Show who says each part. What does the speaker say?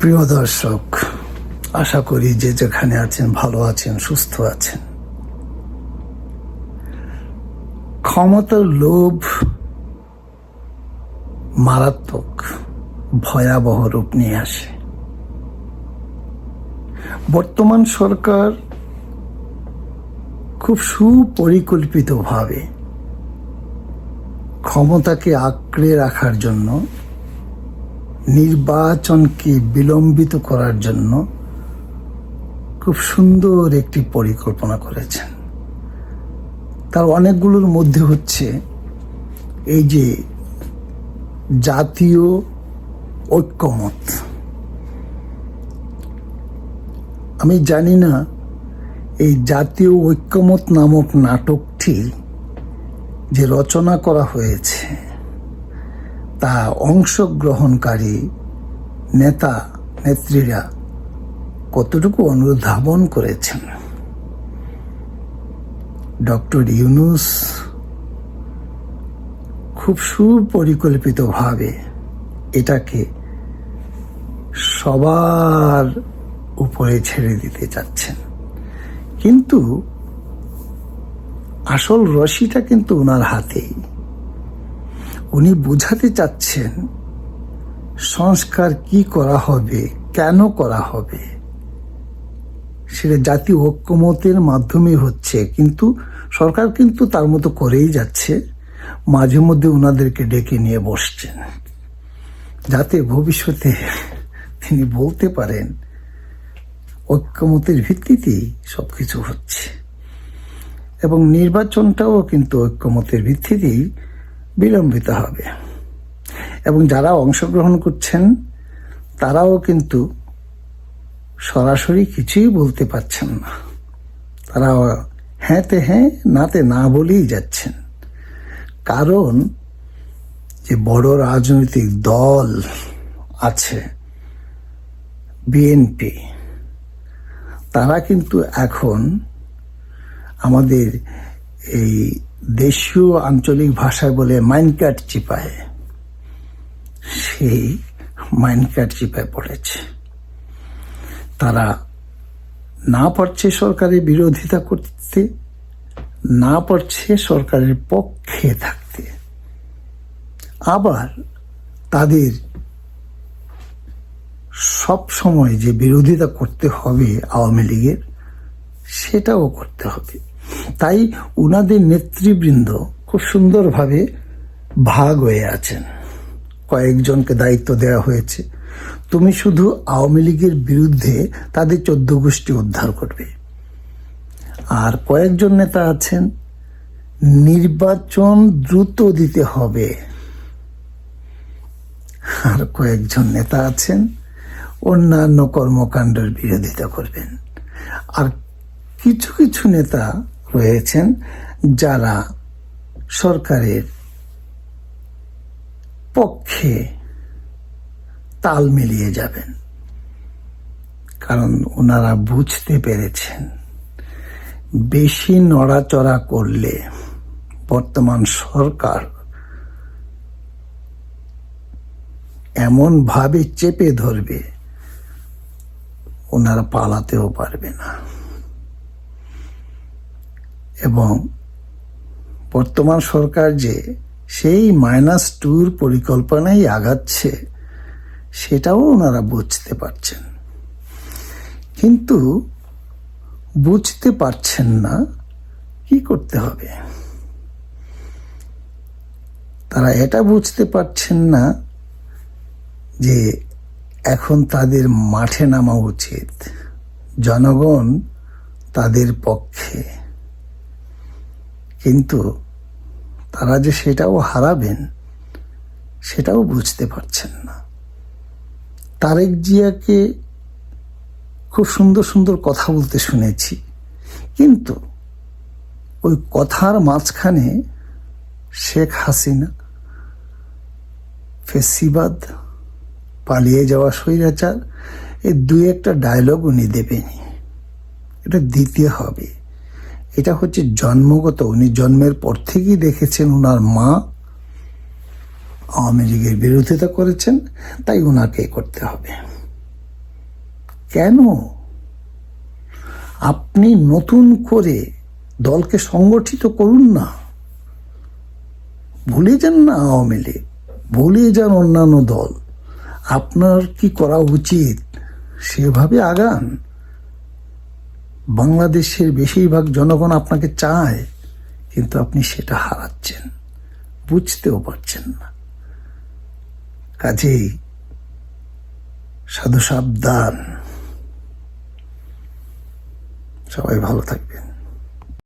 Speaker 1: প্রিয় দর্শক, আশা করি যে যেখানে আছেন ভালো আছেন, সুস্থ আছেন। ক্ষমতার লোভ মারাত্মক, ভয়াবহ রূপ নিয়ে আসে। বর্তমান সরকার খুব সুপরিকল্পিতভাবে ক্ষমতাকে আঁকড়ে রাখার জন্য নির্বাচনকে বিলম্বিত করার জন্য খুব সুন্দর একটি পরিকল্পনা করেছেন। তার অনেকগুলোর মধ্যে হচ্ছে এই যে জাতীয় ঐক্যমত। আমি জানি না এই জাতীয় ঐক্যমত নামক নাটকটি যে রচনা করা হয়েছে তা অংশগ্রহণকারী নেতা নেত্রীরা কতটুকু অনুধাবন করেছেন? ডক্টর ইউনুস খুব সুপরিকল্পিতভাবে এটাকে সবার উপরে ছেড়ে দিতে চাচ্ছেন। কিন্তু আসল রশিটা কিন্তু ওনার হাতেই। উনি বোঝাতে চাচ্ছেন, সংস্কার কি করা হবে, কেন করা হবে? সেটা জাতীয় ঐক্যমতের মাধ্যমে হচ্ছে, কিন্তু সরকার কিন্তু তার মতো করেই যাচ্ছে। মাঝে মধ্যে ওনাদেরকে ডেকে নিয়ে বসছেন। যাতে ভবিষ্যতে তিনি বলতে পারেন, ঐক্যমতের ভিত্তিতেই সব কিছু হচ্ছে। এবং নির্বাচনটাও কিন্তু ঐক্যমতের ভিত্তিতেই বিলম্বিত হবে। এবং যারা অংশগ্রহণ করছেন, তারাও কিন্তু সরাসরি কিছুই বলতে পারছেন না। তারা হ্যাঁতে হ্যাঁ নাতে না বলেই যাচ্ছেন। কারণ যে বড় রাজনৈতিক দল আছে, বিএনপি, তারা কিন্তু এখন আমাদের এই দেশীয় আঞ্চলিক ভাষায় বলে মাইনকাট চিপায়। সেই মাইনকাট চিপায় পড়েছে। তারা না পারছে সরকারের বিরোধিতা করতে, না পারছে সরকারের পক্ষে থাকতে। আবার তাদের সব সময় যে বিরোধিতা করতে হবে আওয়ামী লীগের, সেটাও করতে হবে। তাই উনাদের নেতৃবৃন্দ খুব সুন্দরভাবে ভাগ হয়ে আছেন। কয়েকজনকে দায়িত্ব দেওয়া হয়েছে। তুমি শুধু আওয়ামী লীগের বিরুদ্ধে তাদের চোদ্দ গোষ্ঠী উদ্ধার করবে। আর কয়েকজন নেতা আছেন, নির্বাচন দ্রুত দিতে হবে। আর কয়েকজন নেতা আছেন, অন্যান্য কর্মকাণ্ডের বিরোধিতা করবেন। আর কিছু কিছু নেতা রয়েছেন, যারা সরকারের পক্ষে তাল মিলিয়ে যাবেন। কারণ ওনারা বুঝতে পেরেছেন, বেশি নড়াচড়া করলে বর্তমান সরকার এমন ভাবে চেপে ধরবে, ওনারা পালাতেও পারবে না। এবং বর্তমান সরকার যে সেই মাইনাস টুর পরিকল্পনাই আগাচ্ছে, সেটাও ওনারা বুঝতে পারছেন। কিন্তু বুঝতে পারছেন না, কি করতে হবে? তারা এটা বুঝতে পারছেন না যে এখন তাদের মাঠে নামা উচিত। জনগণ তাদের পক্ষে। কিন্তু তারা যে সেটাও হারাবেন, সেটাও বুঝতে পারছেন না। তারেক জিয়াকে খুব সুন্দর সুন্দর কথা বলতে শুনেছি, কিন্তু ওই কথার মাঝখানে শেখ হাসিনা ফেসিবাদ, পালিয়ে যাওয়া স্বৈরাচার এই দুই একটা ডায়লগ উনি দেবেনি এটা দিতে হবে। এটা হচ্ছে জন্মগত। উনি জন্মের পর থেকেই দেখেছেন ওনার মা আওয়ামী লীগের বিরোধিতা করেছেন, তাই ওনাকে করতে হবে। কেন? আপনি নতুন করে দলকে সংগঠিত করুন না। ভুলে যান না আওয়ামী লীগ, ভুলে যান অন্যান্য দল। আপনার কি করা উচিত? সেভাবে আগান। বাংলাদেশের বেশিরভাগ জনগণ আপনাকে চায়, কিন্তু আপনি সেটা হারাচ্ছেন, বুঝতেও পারছেন না। কাজেই সাধু সাবধান। সবাই ভালো থাকবেন।